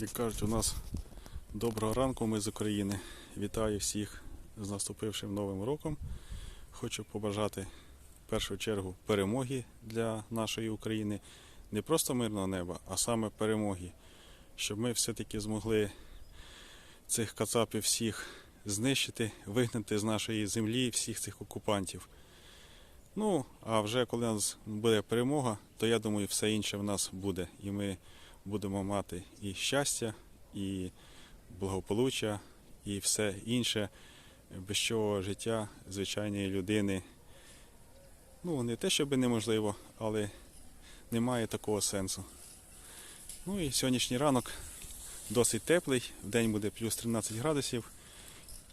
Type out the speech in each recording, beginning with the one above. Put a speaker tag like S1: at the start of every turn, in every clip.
S1: Як кажуть, у нас доброго ранку, ми з України. Вітаю всіх з наступившим новим роком. Хочу побажати в першу чергу перемоги для нашої України. Не просто мирного неба, а саме перемоги. Щоб ми все-таки змогли цих кацапів всіх знищити, вигнати з нашої землі всіх цих окупантів. Ну, а вже коли у нас буде перемога, то я думаю, все інше в нас буде. І ми будемо мати і щастя, і благополуччя, і все інше, без чого життя звичайної людини. Ну, не те, щоб неможливо, але немає такого сенсу. Ну і сьогоднішній ранок досить теплий, в день буде плюс 13 градусів.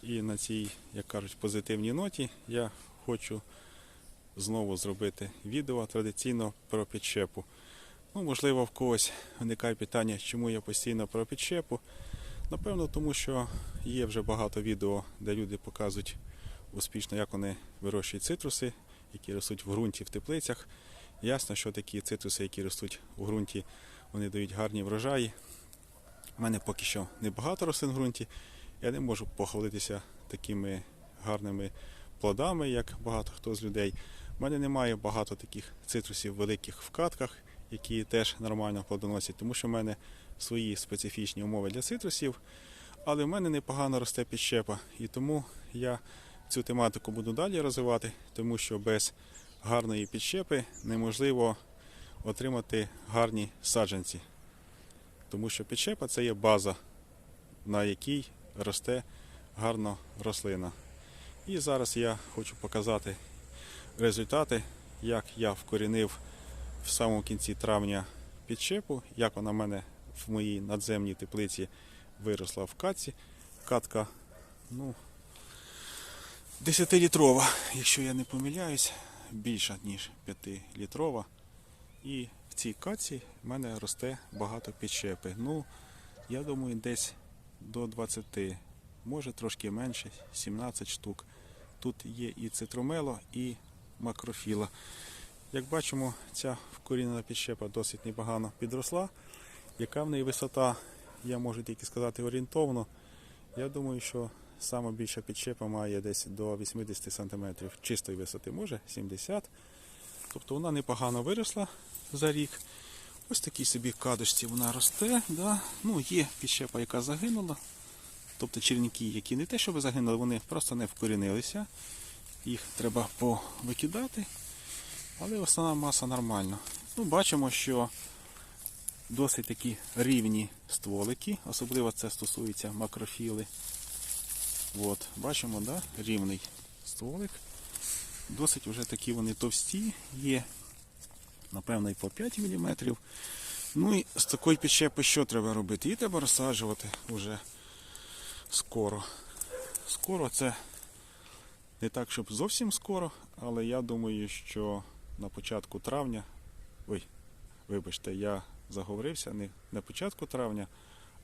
S1: І на цій, як кажуть, позитивній ноті я хочу знову зробити відео традиційно про підщепу. Ну, можливо, в когось виникає питання, чому я постійно про підщепу. Напевно, тому що є вже багато відео, де люди показують успішно, як вони вирощують цитруси, які ростуть в ґрунті в теплицях. Ясно, що такі цитруси, які ростуть у ґрунті, вони дають гарні врожаї. У мене поки що небагато рослин в ґрунті. Я не можу похвалитися такими гарними плодами, як багато хто з людей. У мене немає багато таких цитрусів великих в катках, які теж нормально плодоносять, тому що в мене свої специфічні умови для цитрусів. Але в мене непогано росте підщепа, і тому я цю тематику буду далі розвивати, тому що без гарної підщепи неможливо отримати гарні саджанці. Тому що підщепа це є база, на якій росте гарно рослина. І зараз я хочу показати результати, як я вкорінив в самому кінці травня підщепу, як вона в мене в моїй надземній теплиці виросла в катці. Катка, ну, 10-літрова, якщо я не помиляюсь, більша, ніж 5-літрова. І в цій катці в мене росте багато підщепи. Ну, я думаю, десь до 20, може трошки менше, 17 штук. Тут є і цитромело, і макрофіла. Як бачимо, ця вкорінена підщепа досить непогано підросла. Яка в неї висота, я можу тільки сказати орієнтовно. Я думаю, що сама більша підщепа має десь до 80 см чистої висоти, може 70 Тобто вона непогано виросла за рік. Ось такій собі кадочці вона росте. Да? Ну, Є підщепа, яка загинула. Тобто черенки, які не те, щоб загинули, вони просто не вкорінилися. Їх треба повикидати. Але основна маса нормальна. Ну, Бачимо, що досить такі рівні стволики, особливо це стосується макрофіли. От, Бачимо, да? рівний стволик. Досить вже такі вони товсті, є, напевно, і по 5 мм. Ну і з такої підщепи що треба робити? Її треба розсаджувати вже скоро. Скоро це не так, щоб зовсім скоро, але я думаю, що на початку травня. Ой, вибачте, я заговорився не на початку травня,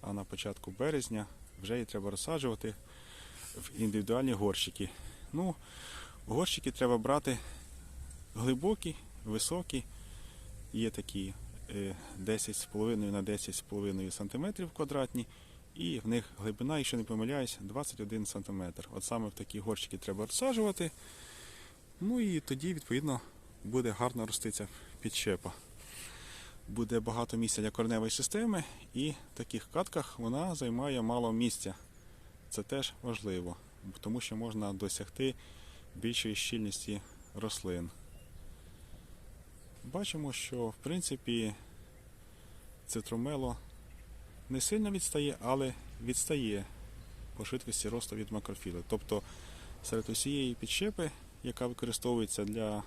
S1: а на початку березня вже її треба розсаджувати в індивідуальні горщики. Ну, горщики треба брати глибокі, високі. Є такі е, 10,5 на 10,5 см квадратні. І в них глибина, якщо не помиляюсь, 21 см. От саме в такі горщики треба розсаджувати. Ну і тоді, відповідно, буде гарно роститься підщепа. Буде багато місця для кореневої системи, і в таких катках вона займає мало місця. Це теж важливо, тому що можна досягти більшої щільності рослин. Бачимо, що в принципі цитромело не сильно відстає, але відстає по швидкості росту від макрофіли. Тобто серед усієї підщепи, яка використовується для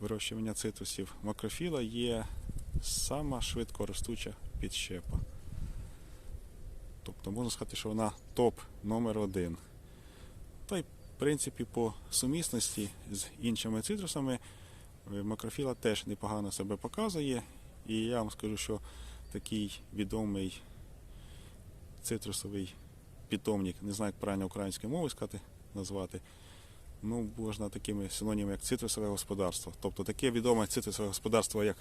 S1: вирощування цитрусів, макрофіла є сама швидко ростуча підщепа. Тобто можна сказати, що вона топ номер один. Та й в принципі по сумісності з іншими цитрусами е, макрофіла теж непогано себе показує. І я вам скажу, що такий відомий цитрусовий питомник, не знаю, як правильно українською мовою сказати, назвати. Ну, можна такими синонімами, як цитрусове господарство. Тобто таке відоме цитрусове господарство, як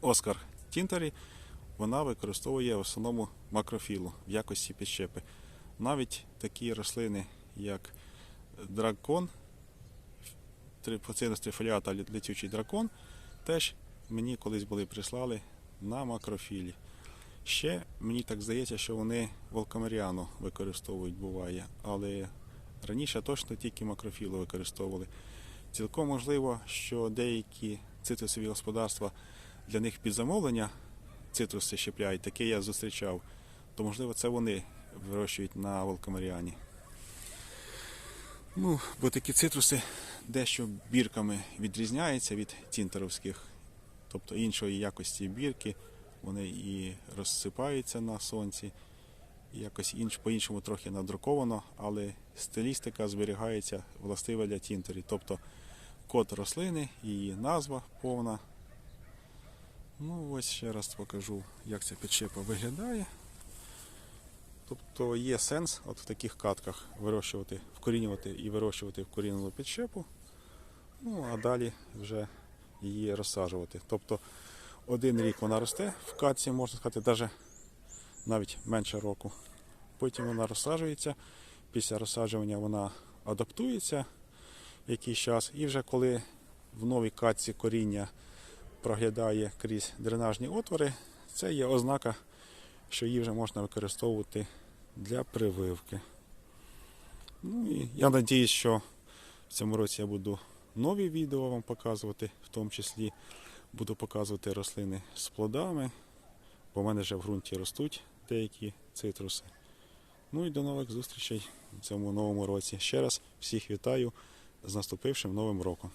S1: Оскар Тінтері, вона використовує в основному макрофілу в якості підщепи. Навіть такі рослини, як дракон, трипоцинус трифоліата летючий дракон, теж мені колись були прислали на макрофілі. Ще мені так здається, що вони волкамеріану використовують, буває, але раніше точно тільки макрофілу використовували. Цілком можливо, що деякі цитрусові господарства для них під замовлення цитруси щепляють, таке я зустрічав, то можливо це вони вирощують на волкамеріані. Ну, бо такі цитруси дещо бірками відрізняються від тінтеровських, тобто іншої якості бірки, вони і розсипаються на сонці, якось інш, по-іншому трохи надруковано, але стилістика зберігається властива для тінтерів. Тобто код рослини, її назва повна. Ну, ось ще раз покажу, як ця підщепа виглядає. Тобто є сенс от в таких катках вирощувати, вкорінювати і вирощувати вкорінену підщепу. Ну, а далі вже її розсаджувати. Тобто один рік вона росте в катці, можна сказати, навіть навіть менше року. Потім вона розсаджується. Після розсаджування вона адаптується якийсь час. І вже коли в новій катці коріння проглядає крізь дренажні отвори, це є ознака, що її вже можна використовувати для прививки. Ну і я сподіваюся, що в цьому році я буду нові відео вам показувати, в тому числі буду показувати рослини з плодами, бо в мене вже в ґрунті ростуть деякі цитруси. Ну і до нових зустрічей в цьому новому році. Ще раз всіх вітаю з наступившим новим роком.